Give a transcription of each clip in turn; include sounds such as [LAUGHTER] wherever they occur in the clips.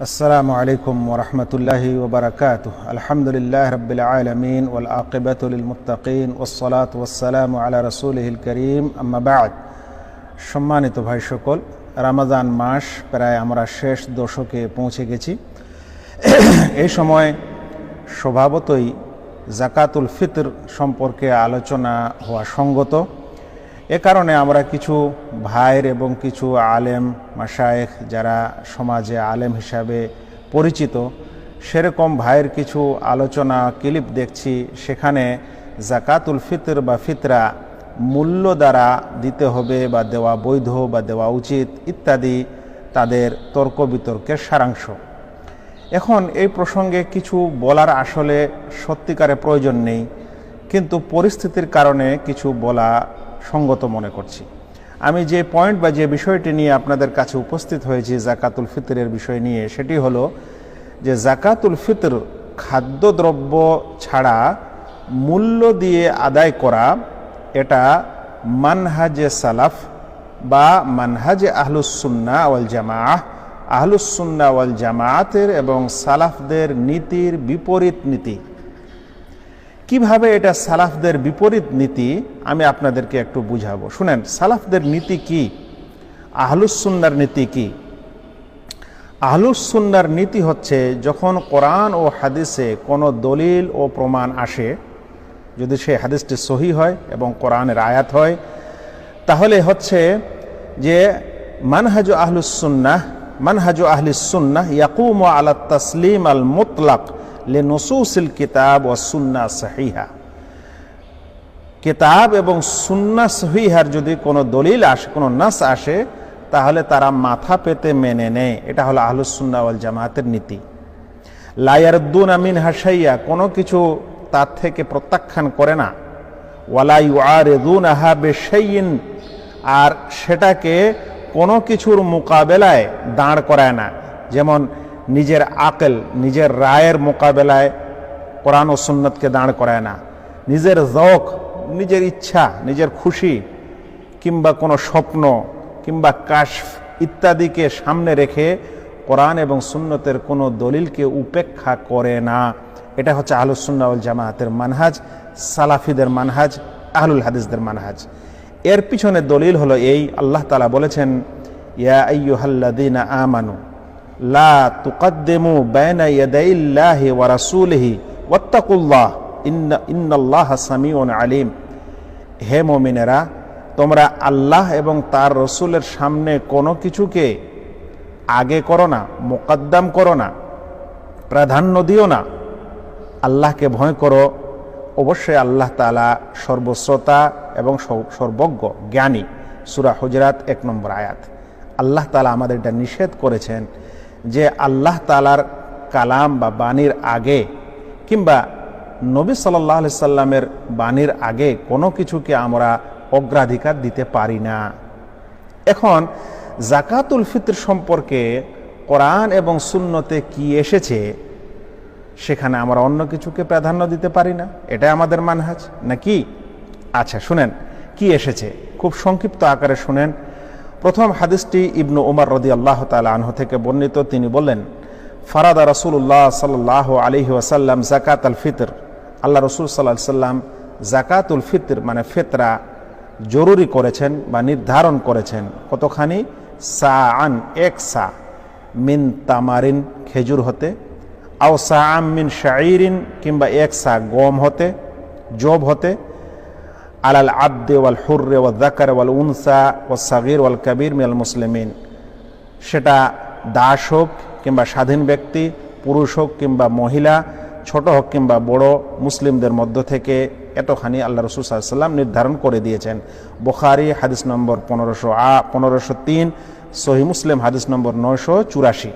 السلام عليكم ورحمة الله وبركاته الحمد لله رب العالمين والعاقبة للمتقين والصلاة والسلام على رسوله الكريم أما بعد সম্মানিত ভাই সকল রামাজান মাস প্রায় আমরা শেষ দশকে পৌঁছে গেছি এই সময় স্বভাবতই জাকাতুল ফিতর সম্পর্কে আলোচনা হওয়া সঙ্গত এ কারণে আমরা কিছু ভাইয়ের এবং কিছু আলেম মাসায়েখ যারা সমাজে আলেম হিসাবে পরিচিত, সেরকম ভাইয়ের কিছু আলোচনা, ক্লিপ দেখছি। সেখানে জাকাতুল ফিতর বা ফিতরা মূল্য দ্বারা দিতে হবে বা দেওয়া বৈধ বা দেওয়া উচিত ইত্যাদি তাদের তর্ক বিতর্কের সারাংশ। এখন এই প্রসঙ্গে কিছু বলার আসলে সত্যিকারে প্রয়োজন নেই, কিন্তু পরিস্থিতির কারণে কিছু বলা সঙ্গত মনে করছি। আমি যে পয়েন্ট বা যে বিষয়টি নিয়ে আপনাদের কাছে উপস্থিত হয়েছি জাকাতুল ফিতরের বিষয় নিয়ে, সেটি হলো যে জাকাতুল ফিতর খাদ্যদ্রব্য ছাড়া মূল্য দিয়ে আদায় করা, এটা মানহাজে সালাফ বা মানহাজে আহলুসুন্না ওয়াল জামাআহ। আহলুসুন্না ওয়াল জামায়াতের এবং সালাফদের নীতির বিপরীত নীতি। কীভাবে এটা সালাফদের বিপরীত নীতি, আমি আপনাদেরকে একটু বুঝাবো। শুনেন, সালাফদের নীতি কি? আহলুসুন্নার নীতি কি? আহলুসুন্নার নীতি হচ্ছে, যখন কোরআন ও হাদিসে কোনো দলিল ও প্রমাণ আসে, যদি সে হাদিসটি সহি হয় এবং কোরআনের আয়াত হয়, তাহলে হচ্ছে যে মানহাজু আহলুসুন্নাহ, মানহাজু আহলিসুন্নাহ ইয়াকুম আলা তসলিম আল মুতলাক। লে কিতাব ও সুন্না সাহিহা। কিতাব এবং সুন্না সহিহার যদি কোনো দলিল আসে, কোনো নাস আসে, তাহলে তারা মাথা পেতে মেনে নেয়। এটা হলো আহলুসুন্না ওয়াল জামাতের নীতি। লায়ারদ্দুন আমিন হাসাইয়া কোনো কিছু তার থেকে প্রত্যাখ্যান করে না। ওয়ালা ইউআরেদুন আহা বেশাইন আর সেটাকে কোনো কিছুর মোকাবেলায় দাঁড় করায় না। যেমন নিজের আকেল, নিজের রায়ের মোকাবেলায় কোরআন ও সুন্নতকে দাঁড় করায় না। নিজের জক নিজের ইচ্ছা, নিজের খুশি, কিংবা কোনো স্বপ্ন, কিংবা কাশ ইত্যাদিকে সামনে রেখে কোরআন এবং সুন্নতের কোনো দলিলকে উপেক্ষা করে না। এটা হচ্ছে আহলুসুন্নাউল জামায়াতের মানহাজ, সালাফিদের মানহাজ, আহলুল হাদিসদের মানহাজ। এর পিছনে দলিল হলো এই, আল্লাহ তালা বলেছেন, ইয়া আইয়ুহাল্লাদিনা আমানু লা তুকদ্দেমু বাইনা ইয়াদাইল্লাহি ওয়া রাসূলিহি ওয়াত্তাকুল্লাহ। ইন্না, ইন্নাল্লাহ সামিউন আলিম। হে মুমিনেরা, তোমরা আল্লাহ এবং তার রসুলের সামনে কোনো কিছুকে আগে করো না, মোকদ্দম করো না, প্রাধান্য দিও না। আল্লাহকে ভয় করো। অবশ্যই আল্লাহ তালা সর্বশ্রোতা এবং সর্বজ্ঞ, জ্ঞানী। সুরা হুজরাত এক নম্বর আয়াত। আল্লাহ তালা আমাদের এটা নিষেধ করেছেন। যে আল্লাহ তালার কালাম বা বাণীর আগে কিংবা নবী সাল্লাহ সাল্লামের বাণীর আগে কোনো কিছুকে আমরা অগ্রাধিকার দিতে পারি না। এখন জাকাতুল ফিতর সম্পর্কে কোরআন এবং সুন্নতে কি এসেছে সেখানে আমরা অন্য কিছুকে প্রাধান্য দিতে পারি না? এটাই আমাদের মানহাজ, নাকি? আচ্ছা শুনেন, কি এসেছে? খুব সংক্ষিপ্ত আকারে শুনেন। প্রথম হাদিসটি ইবনু উমর রদি আল্লাহ তালা আনহ থেকে বর্ণিত। তিনি বললেন, ফারাদা রসুল্লাহ সাল্লাহ আলহি ওয়াসাল্লাম জাকাত আল ফিতর। আল্লাহ রসুল সাল্লাহ সাল্লাম জাকাতুল ফিতর মানে ফিতরা জরুরি করেছেন বা নির্ধারণ করেছেন। কতখানি? সা আন এক সা। মিন তামারিন, খেজুর হতে। আও সা আম মিন শাইরিন কিংবা এক সা গম হতে, জব হতে। আলাল আব্দে ওয়াল হুর্রে ওয়াল জাকার ওয়াল উনসা ও সাগির ওয়াল কাবির মিয়াল মুসলিমিন। সেটা দাস হোক কিংবা স্বাধীন ব্যক্তি, পুরুষ হোক কিংবা মহিলা, ছোট হোক কিংবা বড়, মুসলিমদের মধ্য থেকে এতখানি আল্লাহ রসুল সাল্লাম নির্ধারণ করে দিয়েছেন। বোখারি হাদিস নম্বর পনেরোশো আ, পনেরোশো তিন, সহি মুসলিম হাদিস নম্বর নয়শো চুরাশি।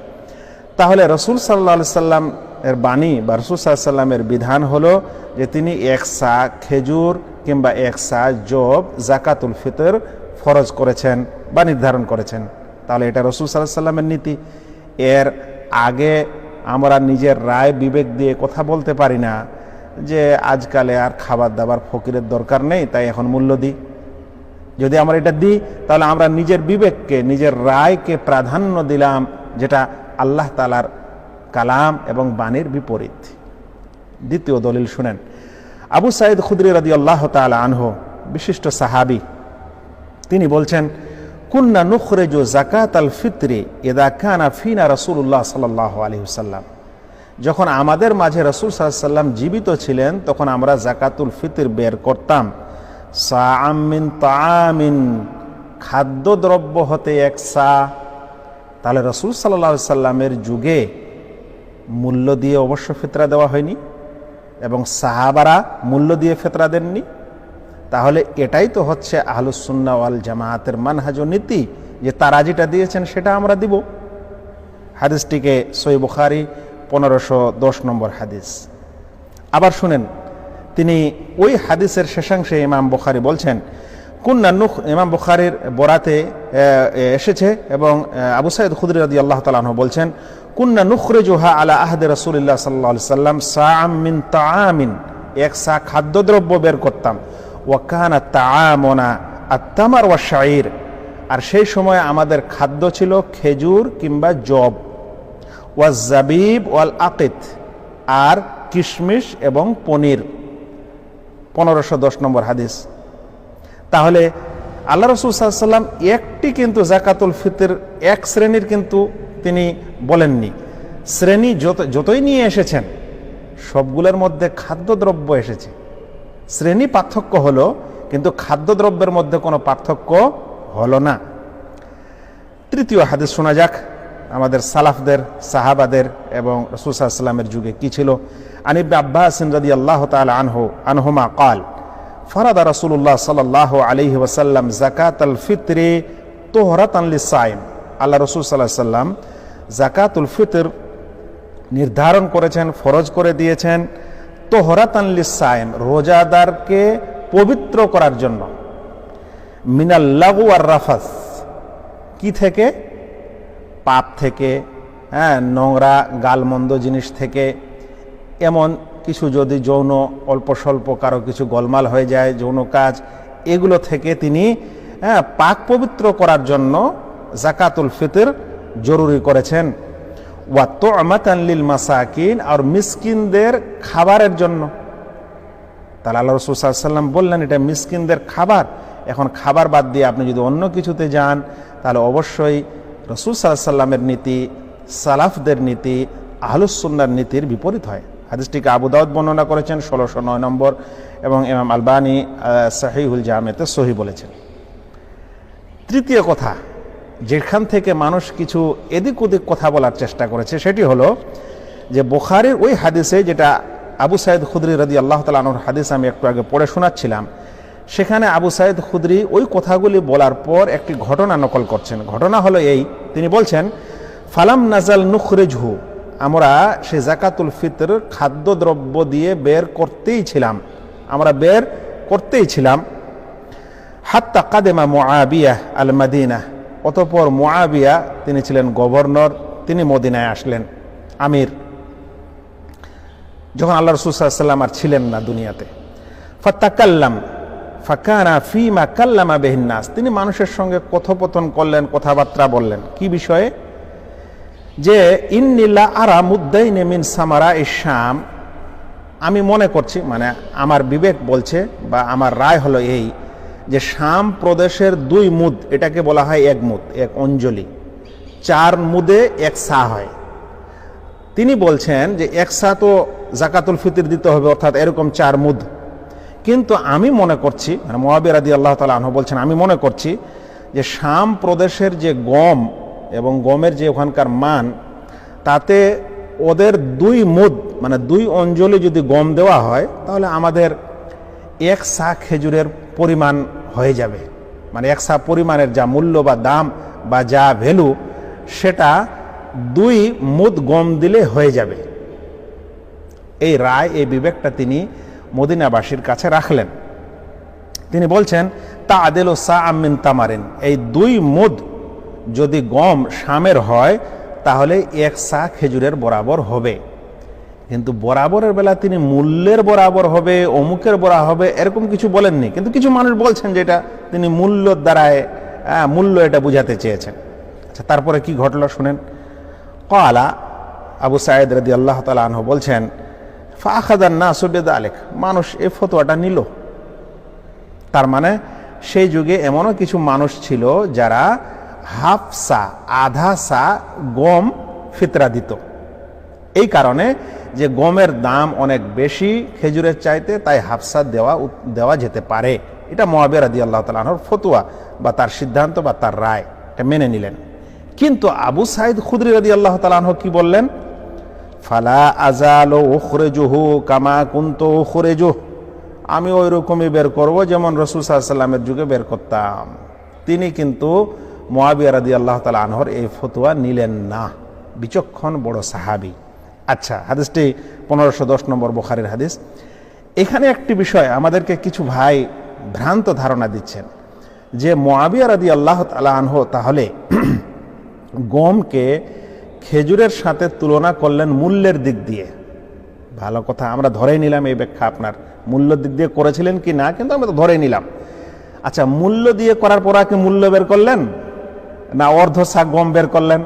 তাহলে রসুল সাল্লা সাল্লাম এর বাণী বা সাল্লামের বিধান হলো যে তিনি এক সা খেজুর কিংবা এক সা জব জাকাতুল ফিতর ফরজ করেছেন বা নির্ধারণ করেছেন। তাহলে এটা রসুল সাল্লাহ সাল্লামের নীতি। এর আগে আমরা নিজের রায়, বিবেক দিয়ে কথা বলতে পারি না যে আজকালে আর খাবার দাবার ফকিরের দরকার নেই, তাই এখন মূল্য দিই। যদি আমরা এটা দিই, তাহলে আমরা নিজের বিবেককে, নিজের রায়কে প্রাধান্য দিলাম, যেটা আল্লাহ তালার কালাম এবং বাণীর বিপরীত। দ্বিতীয় দলিল শুনেন, আবু সাইদ খুদরি রাদি আল্লাহ তালা আনহ, বিশিষ্ট সাহাবি, তিনি বলছেন, কুন্না নুখরেজু জাকাত আল ফিত্রি এদা কানা ফিনা রসুল্লাহ সাল্লাহ সাল্লাম যখন আমাদের মাঝে রসুল সাল্লাম জীবিত ছিলেন, তখন আমরা জাকাতুল ফিতর বের করতাম। সামিন তামিন খাদ্যদ্রব্য হতে এক সা তাহলে রসুল সাল্লা সাল্লামের যুগে মূল্য দিয়ে অবশ্য ফেতরা দেওয়া হয়নি এবং সাহাবারা মূল্য দিয়ে ফেতরা দেননি। তাহলে এটাই তো হচ্ছে আহলুসুন্না ওয়াল জামায়াতের মানহাজ নীতি যে তারা যেটা দিয়েছেন সেটা আমরা দিব। হাদিসটিকে সই বুখারি পনেরোশো দশ নম্বর হাদিস। আবার শুনেন, তিনি ওই হাদিসের শেষাংশে ইমাম বুখারি বলছেন, কুন্না নুখ ইমাম বুখারির বরাতে এসেছে এবং আবু সাইদ খুদরি রদি আল্লাহ তালাহ বলছেন কুন্না নুখরে জোহা আলা আহদে রসুল্লাহ সাল্লা সাল্লাম সামিন তামিন এক সা খাদ্যদ্রব্য বের করতাম। ওয়াকানা তামনা আত্মামার ওয়া শাইর আর সেই সময় আমাদের খাদ্য ছিল খেজুর কিংবা জব ওয়া জাবিব ওয়াল আকিত আর কিশমিশ এবং পনির। পনেরোশো দশ নম্বর হাদিস। তাহলে আল্লাহ রসুল সাল্লাম একটি কিন্তু জাকাতুল ফিতর এক শ্রেণির কিন্তু তিনি বলেননি। শ্রেণি যত যতই নিয়ে এসেছেন, সবগুলোর মধ্যে খাদ্যদ্রব্য এসেছে। শ্রেণি পার্থক্য হলো, কিন্তু খাদ্যদ্রব্যের মধ্যে কোনো পার্থক্য হলো না। তৃতীয় হাদিস শোনা যাক, আমাদের সালাফদের, সাহাবাদের এবং রসুসাল্লামের যুগে কি ছিল। আনিব আব্বাস রাদি আল্লাহ তাল আনহু আনহুমা কাল ফরাদা রসুল্লাহ সাল্লাহ আলহি ওসাল্লাম জাকাত আল ফিতরে তোহরাত আনলি সাইম আল্লাহ রসুল সাল্লাহ সাল্লাম জাকাতুল ফিতর নির্ধারণ করেছেন, ফরজ করে দিয়েছেন তোহরাত আনলি সাইম রোজাদারকে পবিত্র করার জন্য। মিনাল্লাগু আর রাফাস কি থেকে? পাপ থেকে হ্যাঁ নোংরা, গালমন্দ জিনিস থেকে, এমন কিছু যদি যৌন অল্প স্বল্প কারও কিছু গোলমাল হয়ে যায়, যৌন কাজ, এগুলো থেকে তিনি হ্যাঁ পাক পবিত্র করার জন্য জাকাতুল ফিতর জরুরি করেছেন। ওয়াত্ত আমাতানলিল মাসাকিন, আর মিসকিনদের খাবারের জন্য। তাহলে আল্লাহ রসুল বললেন, এটা মিসকিনদের খাবার। এখন খাবার বাদ দিয়ে আপনি যদি অন্য কিছুতে যান, তাহলে অবশ্যই রসুল সাল্লামের নীতি, সালাফদের নীতি আহলুসুন্নার নীতির বিপরীত হয়। হাদিসটিকে আবু দাউদ বর্ণনা করেছেন, ষোলোশো নয় নম্বর, এবং ইমাম আলবানী সাহিহুল জামেতে সহি বলেছেন। তৃতীয় কথা, যেখান থেকে মানুষ কিছু এদিক ওদিক কথা বলার চেষ্টা করেছে, সেটি হলো যে বোখারির ওই হাদিসে যেটা আবু সাইদ খুদরি রাদি আল্লাহ তালুর হাদিস আমি একটু আগে পড়ে শোনাচ্ছিলাম, সেখানে আবু সাইদ খুদরি ওই কথাগুলি বলার পর একটি ঘটনা নকল করছেন। ঘটনা হলো এই, তিনি বলছেন, ফালাম নাজাল নুখরেজহু। আমরা সে জাকাতুল ফিতর খাদ্যদ্রব্য দিয়ে বের করতেই ছিলাম। আমরা বের করতেই ছিলাম। হাত্তা কাদেমা মোয়াবিয়া আল মাদিনা অতপর মোয়াবিয়া তিনি ছিলেন গভর্নর, তিনি মদিনায় আসলেন, আমির। যখন আল্লাহ রসুল্লাম আর ছিলেন না দুনিয়াতে। ফাত্তাকাল্লাম ফাকানা ফিমা কাল্লামা বেহিন্নাস, তিনি মানুষের সঙ্গে কথোপথন করলেন, কথাবার্তা বললেন। কি বিষয়ে? যে, ইন্নিল্লা আরা মুদ্দাইন মিন সামারা ইসাম আমি মনে করছি মানে আমার বিবেক বলছে বা আমার রায় হলো এই, যে শাম প্রদেশের দুই মুদ, এটাকে বলা হয় এক মুদ, এক অঞ্জলি। চার মুদে এক সা হয়। তিনি বলছেন যে এক সা তো জাকাতুল ফিতির দিতে হবে, অর্থাৎ এরকম চার মুদ। কিন্তু আমি মনে করছি মানে মোয়াবির আদি আল্লাহ তালা আনহ বলছেন, আমি মনে করছি যে শাম প্রদেশের যে গম এবং গমের যে ওখানকার মান, তাতে ওদের দুই মুদ মানে দুই অঞ্জলি যদি গম দেওয়া হয়, তাহলে আমাদের এক সা খেজুরের পরিমাণ হয়ে যাবে। মানে এক সা পরিমাণের যা মূল্য বা দাম বা যা ভ্যালু সেটা দুই মুদ গম দিলে হয়ে যাবে। এই রায়, এই বিবেকটা তিনি মদিনাবাসীর কাছে রাখলেন। তিনি বলছেন তা আদেল সা আমিন তামারিন। এই দুই মুদ যদি গম শামের হয়, তাহলে এক সা খেজুরের বরাবর হবে। কিন্তু বরাবরের বেলা তিনি মূল্যের বরাবর হবে, অমুকের বরা হবে, এরকম কিছু বলেননি। কিন্তু কিছু মানুষ বলছেন যেটা তিনি মূল্য দ্বারায় মূল্য এটা বুঝাতে চেয়েছেন। আচ্ছা তারপরে কি ঘটলো শুনেন? কলা আবু সাইদ রদি আল্লাহ তালা আনহু বলছেন ফাখাদান না সুবেদ আলেক মানুষ এ ফতোয়াটা নিল। তার মানে সেই যুগে এমনও কিছু মানুষ ছিল যারা হাফ সা আধা সা গম ফিতরা দিত এই কারণে যে গমের দাম অনেক বেশি খেজুরের চাইতে, তাই হাফসা দেওয়া দেওয়া যেতে পারে। এটা মহাবির আদি আল্লাহ তালাহর ফতুয়া বা তার সিদ্ধান্ত বা তার রায়। এটা মেনে নিলেন। কিন্তু আবু সাইদ খুদরি রদি আল্লাহ তালাহ কি বললেন? ফালা আজাল ওখরেজুহু কামা কুন্ত ওখরেজুহ আমি ওই রকমই বের করব যেমন রসুল সাল্লামের যুগে বের করতাম। তিনি কিন্তু মোয়াবিয়া রাদি আল্লাহ তালা আনহর এই ফতুয়া নিলেন না। বিচক্ষণ বড় সাহাবি। আচ্ছা হাদিসটি পনেরোশো দশ নম্বর বোখারের হাদিস। এখানে একটি বিষয় আমাদেরকে কিছু ভাই ভ্রান্ত ধারণা দিচ্ছেন যে মোয়াবিয়া রাদি আল্লাহ তালা আনহ তাহলে [CLEARS THROAT] গমকে খেজুরের সাথে তুলনা করলেন মূল্যের দিক দিয়ে। ভালো কথা, আমরা ধরেই নিলাম এই ব্যাখ্যা আপনার। মূল্য দিক দিয়ে করেছিলেন কি না, কিন্তু আমরা তো ধরেই নিলাম। আচ্ছা মূল্য দিয়ে করার পর কি মূল্য বের করলেন? না অর্ধ শাক গম বের করলেন।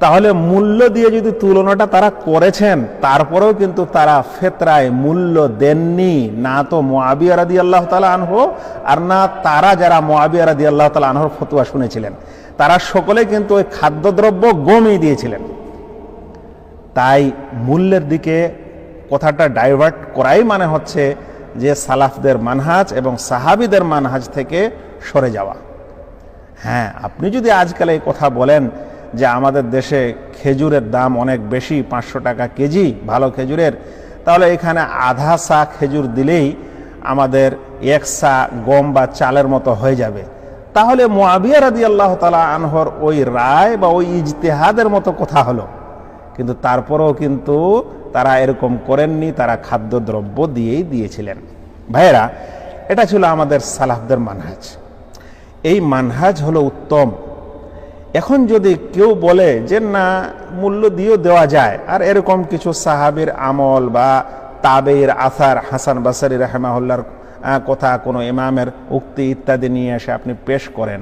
তাহলে মূল্য দিয়ে যদি তুলনাটা তারা করেছেন, তারপরেও কিন্তু তারা ফেতরায় মূল্য দেননি। না তো মোয়াবিয়া রাদি আল্লাহ তালা আনহো, আর না তারা যারা মোয়াবিয়া রাদি আল্লাহ তালা আনহর ফতুয়া শুনেছিলেন। তারা সকলে কিন্তু ওই খাদ্যদ্রব্য গমই দিয়েছিলেন। তাই মূল্যের দিকে কথাটা ডাইভার্ট করাই মানে হচ্ছে যে সালাফদের মানহাজ এবং সাহাবিদের মানহাজ থেকে সরে যাওয়া। হ্যাঁ আপনি যদি আজকাল এই কথা বলেন যে আমাদের দেশে খেজুরের দাম অনেক বেশি, পাঁচশো টাকা কেজি, ভালো খেজুরের, তাহলে এখানে আধা সা খেজুর দিলেই আমাদের এক সা গম বা চালের মতো হয়ে যাবে। তাহলে মোয়াবিয়া রাদি আল্লাহ তালা আনহর ওই রায় বা ওই ইজতেহাদের মতো কথা হলো। কিন্তু তারপরেও কিন্তু তারা এরকম করেননি, তারা খাদ্যদ্রব্য দিয়েই দিয়েছিলেন। ভাইয়েরা, এটা ছিল আমাদের সালাফদের মানহাজ। এই মানহাজ হলো উত্তম। এখন যদি কেউ বলে যে, না, মূল্য দিয়েও দেওয়া যায়। আর এরকম কিছু সাহাবির আমল বা তাবের আসার, হাসান বাসারি রাহেমাহুল্লার কথা কোনো ইমামের উক্তি ইত্যাদি নিয়ে এসে আপনি পেশ করেন,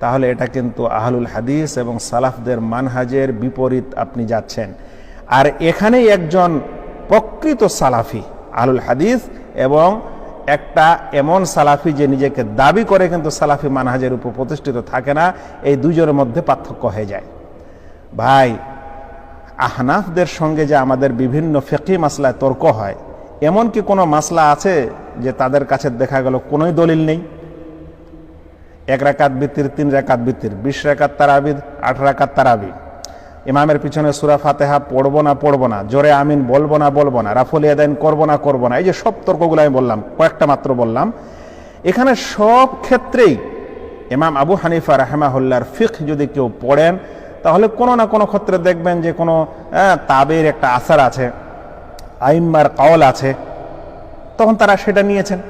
তাহলে এটা কিন্তু আহলুল হাদিস এবং সালাফদের মানহাজের বিপরীত আপনি যাচ্ছেন। আর এখানেই একজন প্রকৃত সালাফি, আহলুল হাদিস এবং একটা এমন সালাফি যে নিজেকে দাবি করে কিন্তু সালাফি মানহাজের উপর প্রতিষ্ঠিত থাকে না, এই দুজনের মধ্যে পার্থক্য হয়ে যায়। ভাই, আহনাফদের সঙ্গে যে আমাদের বিভিন্ন ফেকি মাসলায় তর্ক হয়, এমন কি কোনো মাসলা আছে যে তাদের কাছে দেখা গেল কোনোই দলিল নেই? এক রাকাত বৃত্তির, তিন রাকাত বৃত্তির, বিশ রাকাত তারাবি, আট রাকাত তারাবি। ইমামের পিছনে সুরা ফাতেহা পড়ব না পড়ব না জোরে আমিন বলব না বলব না রাফুল ইয়াদাইন করব না করব না এই যে সব তর্কগুলো আমি বললাম কয়েকটা মাত্র বললাম। এখানে সব ক্ষেত্রেই ইমাম আবু হানিফা রাহেমাহুল্লার ফিক যদি কেউ পড়েন তাহলে কোনো না কোনো ক্ষেত্রে দেখবেন যে কোনো আহ, তাবের একটা আসার আছে আইম্মার কওল আছে তখন তারা সেটা নিয়েছেন।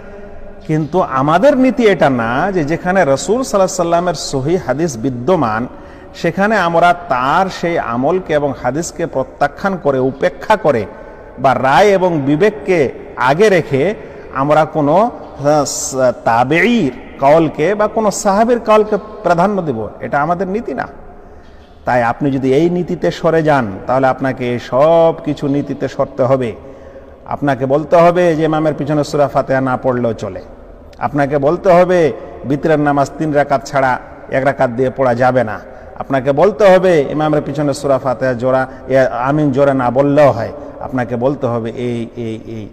কিন্তু আমাদের নীতি এটা না যে যেখানে রসুল সাল্লাহ সাল্লামের সহি হাদিস বিদ্যমান সেখানে আমরা তার সেই আমলকে এবং হাদিসকে প্রত্যাখ্যান করে, উপেক্ষা করে বা রায় এবং বিবেককে আগে রেখে আমরা কোনো তাবেইর কলকে বা কোনো সাহাবের কলকে প্রাধান্য দেব। এটা আমাদের নীতি না। তাই আপনি যদি এই নীতিতে সরে যান, তাহলে আপনাকে সব কিছু নীতিতে সরতে হবে। আপনাকে বলতে হবে যে ইমামের পিছনে সুরা ফাতেহা না পড়লেও চলে। আপনাকে বলতে হবে, বিতরের নামাজ তিন রাকাত ছাড়া এক রাকাত দিয়ে পড়া যাবে না। আপনাকে বলতে হবে, ইমামের পিছনে সুরা ফাতেহা জোড়া আমিন জোরে না বললেও হয়। আপনাকে বলতে হবে, এই এই এই।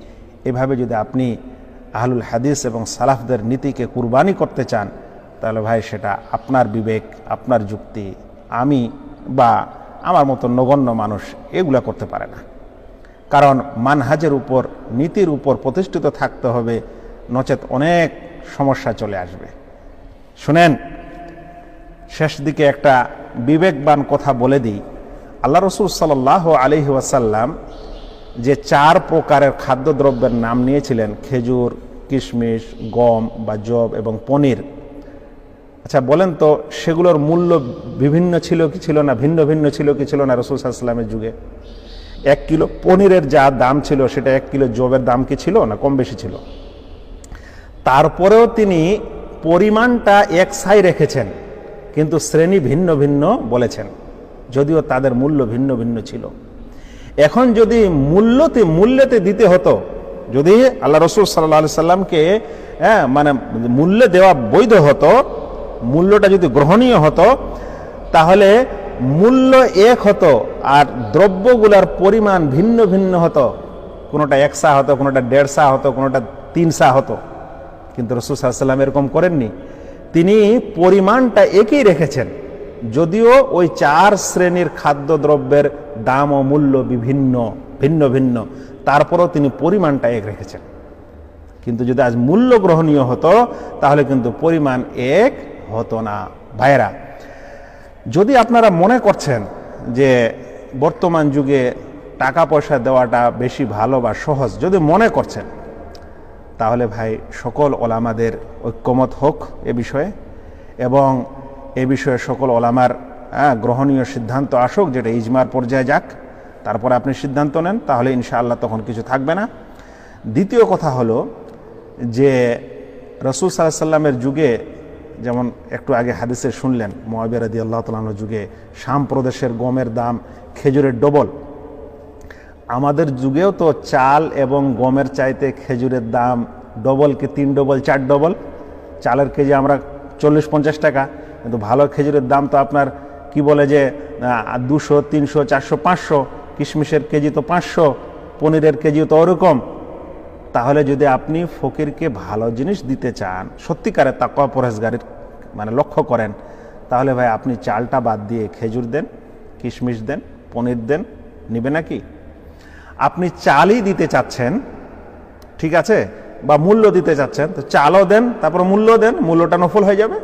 এভাবে যদি আপনি আহলুল হাদিস এবং সালাফদের নীতিকে কুরবানি করতে চান, তাহলে ভাই সেটা আপনার বিবেক, আপনার যুক্তি, আমি বা আমার মতো নগণ্য মানুষ এগুলা করতে পারে না। কারণ মানহাজের উপর, নীতির উপর প্রতিষ্ঠিত থাকতে হবে, নচেত অনেক সমস্যা চলে আসবে। শুনেন শেষ দিকে একটা বিবেকবান কথা বলে দিই। আল্লাহ রসুল সাল্লাহ আলহি ওয়াসাল্লাম যে চার প্রকারের খাদ্যদ্রব্যের নাম নিয়েছিলেন, খেজুর, কিশমিশ, গম বা জব এবং পনির। আচ্ছা বলেন তো, সেগুলোর মূল্য বিভিন্ন ছিল কি ছিল না, ভিন্ন ভিন্ন ছিল কি ছিল না রসুল সাল্লামের যুগে? এক কিলো পনিরের যা দাম ছিল, সেটা এক কিলো জবের দাম কি ছিল না কম বেশি ছিল? তারপরেও তিনি পরিমাণটা এক সাই রেখেছেন। কিন্তু শ্রেণি ভিন্ন ভিন্ন বলেছেন, যদিও তাদের মূল্য ভিন্ন ভিন্ন ছিল। এখন যদি মূল্যতে মূল্যতে দিতে হতো, যদি আল্লাহ রসুল সাল্লাহ সাল্লামকে হ্যাঁ মানে মূল্য দেওয়া বৈধ হতো, মূল্যটা যদি গ্রহণীয় হতো, তাহলে মূল্য এক হতো আর দ্রব্যগুলার পরিমাণ ভিন্ন ভিন্ন হতো। কোনোটা এক সা হতো, কোনোটা দেড় সা হতো, কোনোটা তিন সা হতো। কিন্তু রসুল সাল্লাম এরকম করেননি। তিনি পরিমাণটা একই রেখেছেন। যদিও ওই চার শ্রেণির খাদ্যদ্রব্যের দাম ও মূল্য বিভিন্ন, ভিন্ন ভিন্ন, তারপরেও তিনি পরিমাণটা এক রেখেছেন। কিন্তু যদি আজ মূল্য গ্রহণীয় হতো, তাহলে কিন্তু পরিমাণ এক হতো না। ভাইরা যদি আপনারা মনে করছেন যে বর্তমান যুগে টাকা পয়সা দেওয়াটা বেশি ভালো বা সহজ, যদি মনে করছেন তাহলে ভাই সকল ওলামাদের ঐক্যমত হোক এ বিষয়ে এবং এ বিষয়ে সকল ওলামার হ্যাঁ, গ্রহণীয় সিদ্ধান্ত আসুক যেটা ইজমার পর্যায়ে যাক তারপরে আপনি সিদ্ধান্ত নেন তাহলে ইনশাআল্লাহ তখন কিছু থাকবে না। দ্বিতীয় কথা হলো যে রসুল সাল্লাহ সাল্লামের যুগে যেমন একটু আগে হাদিসে শুনলেন মোয়াবিয়া রাদি আল্লাহ তালানোর যুগে শাম প্রদেশের গমের দাম খেজুরের ডবল আমাদের যুগেও তো চাল এবং গমের চাইতে খেজুরের দাম ডবল কি তিন ডবল চার ডবল চালের কেজি আমরা চল্লিশ পঞ্চাশ টাকা, কিন্তু ভালো খেজুরের দাম তো আপনার কি বলে যে দুশো, তিনশো, চারশো, পাঁচশো, কিশমিশের কেজি তো পাঁচশো, পনিরের কেজি তো ওরকম। তাহলে যদি আপনি ফকিরকে ভালো জিনিস দিতে চান সত্যিকারের তাকওয়া পরেশগারির মানে লক্ষ্য করেন, তাহলে ভাই আপনি চালটা বাদ দিয়ে খেজুর দেন, কিশমিশ দেন, পনির দেন, নিবে নাকি? আপনি চালই দিতে চাচ্ছেন, ঠিক আছে? বা মূল্য দিতে চাচ্ছেন, তো চালও দেন, তারপর মূল্য দেন, মূল্যটা নফল হয়ে যাবে।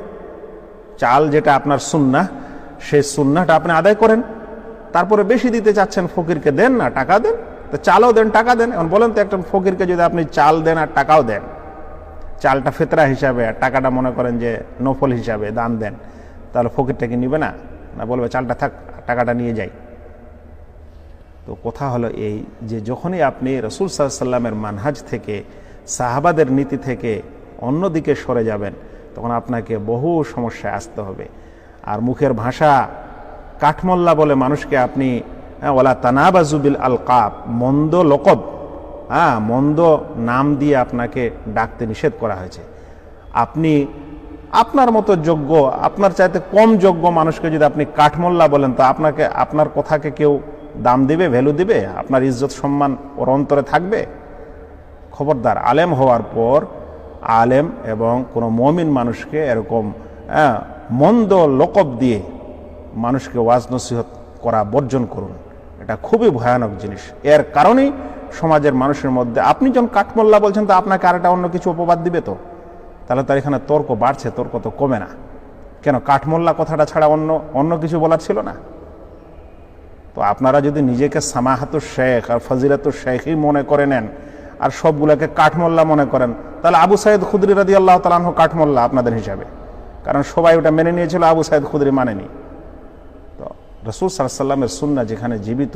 চাল যেটা আপনার সুন্না, সেই সুন্নাটা আপনি আদায় করেন। তারপরে বেশি দিতে চাচ্ছেন, ফকিরকে দেন না, টাকা দেন। তো চালও দেন, টাকা দেন। এখন বলেন তো একটা ফকিরকে যদি আপনি চাল দেন আর টাকাও দেন, চালটা ফেতরা হিসাবে আর টাকাটা মনে করেন যে নফল হিসাবে, দান দেন, তাহলে ফকিরটা কি নিবে না? না বলবে, চালটা থাক, টাকাটা নিয়ে যাই। তো কথা হলো এই যে যখনই আপনি রসুল সাল্লামের মানহাজ থেকে সাহাবাদের নীতি থেকে অন্যদিকে সরে যাবেন তখন আপনাকে বহু সমস্যায় আসতে হবে। আর মুখের ভাষা কাঠমল্লা বলে মানুষকে আপনি হ্যাঁ, ওলা তানাবাজুবিল আল কাপ মন্দ লোকব হ্যাঁ মন্দ নাম দিয়ে আপনাকে ডাকতে নিষেধ করা হয়েছে। আপনি আপনার মতো যোগ্য আপনার চাইতে কম যোগ্য মানুষকে যদি আপনি কাঠমোল্লা বলেন তো আপনাকে আপনার কথাকে কেউ দাম দিবে ভ্যালু দিবে আপনার ইজ্জত সম্মান ওর অন্তরে থাকবে। খবরদার আলেম হওয়ার পর আলেম এবং কোনো মমিন মানুষকে এরকম হ্যাঁ, মন্দ লোকব দিয়ে মানুষকে ওয়াজ নসিহত করা বর্জন করুন। এটা খুবই ভয়ানক জিনিস। এর কারণেই সমাজের মানুষের মধ্যে আপনি যখন কাঠমোল্লা বলছেন তো আপনাকে আর একটা অন্য কিছু অপবাদ দিবে তো? তাহলে তার এখানে তর্ক বাড়ছে তর্ক তো কমে না। কেন কাঠমোল্লা কথাটা ছাড়া অন্য অন্য কিছু বলার ছিল না? তো আপনারা যদি নিজেকে সামাহাত শেখ আর ফজিলাতুর শেখই মনে করে নেন আর সবগুলোকে কাঠমোল্লা মনে করেন, তাহলে আবু সাইদ খুদরি রাদি আল্লাহ তালাহ কাঠমোল্লা আপনাদের হিসাবে। কারণ সবাই ওটা মেনে নিয়েছিল, আবু সাইদ খুদরি মানেনি। তো রসুল সাল্লামের সুন্না যেখানে জীবিত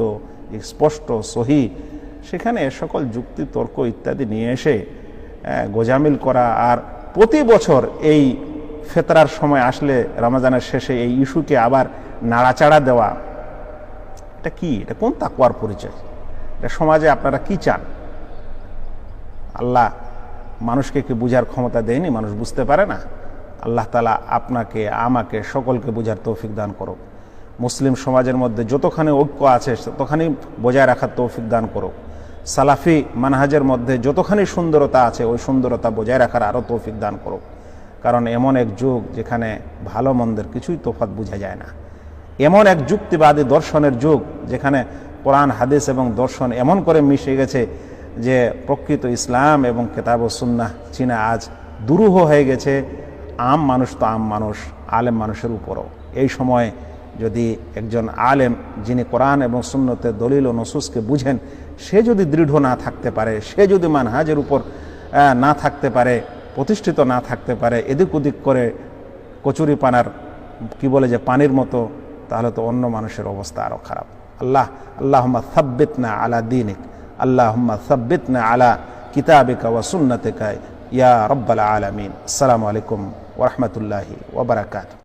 স্পষ্ট, সহি, সেখানে সকল যুক্তি, তর্ক ইত্যাদি নিয়ে এসে গোজামিল করা আর প্রতি বছর এই ফেতরার সময় আসলে রমজানের শেষে এই ইস্যুকে আবার নাড়াচাড়া দেওয়া এটা কি? এটা কোন তাকুয়ার পরিচয়? এটা সমাজে আপনারা কি চান? আল্লাহ মানুষকে কি বুঝার ক্ষমতা দেয়নি? মানুষ বুঝতে পারে না। আল্লাহ তালা আপনাকে, আমাকে সকলকে বুঝার তৌফিক দান করো মুসলিম সমাজের মধ্যে যতখানি ঐক্য আছে, ততখানি বজায় রাখার তৌফিক দান করো সালাফি মানহাজের মধ্যে যতখানি সুন্দরতা আছে, ওই সুন্দরতা বজায় রাখার আরও তৌফিক দান করো কারণ এমন এক যুগ যেখানে ভালো মন্দের কিছুই তোফাত বোঝা যায় না। এমন এক যুক্তিবাদী দর্শনের যুগ যেখানে কোরআন, হাদিস এবং দর্শন এমন করে মিশে গেছে যে প্রকৃত ইসলাম এবং কেতাব ও সুন্নাহ চীনা আজ দুরূহ হয়ে গেছে। আম মানুষ তো আম মানুষ, আলেম মানুষের উপরও। এই সময় যদি একজন আলেম যিনি কোরআন এবং সুন্নতের দলিল ও নসুসকে বুঝেন, সে যদি দৃঢ় না থাকতে পারে, সে যদি মানহাজের উপর না থাকতে পারে, প্রতিষ্ঠিত না থাকতে পারে, এদিক ওদিক করে কচুরি পানার কি বলে যে পানির মতো তাহলে তো অন্য মানুষের অবস্থা আরও খারাপ। আল্লাহ, আল্লাহম্মা সাব্বিত না আলা দিনিক, আল্লাহম্মা সাব্বিত না আলা কিতাবিকা ওয়া সুন্নতিকা ইয়া রব্বাল আলামিন। আসসালামু আলাইকুম ওরহমতুল্লাহি ওবরাকাত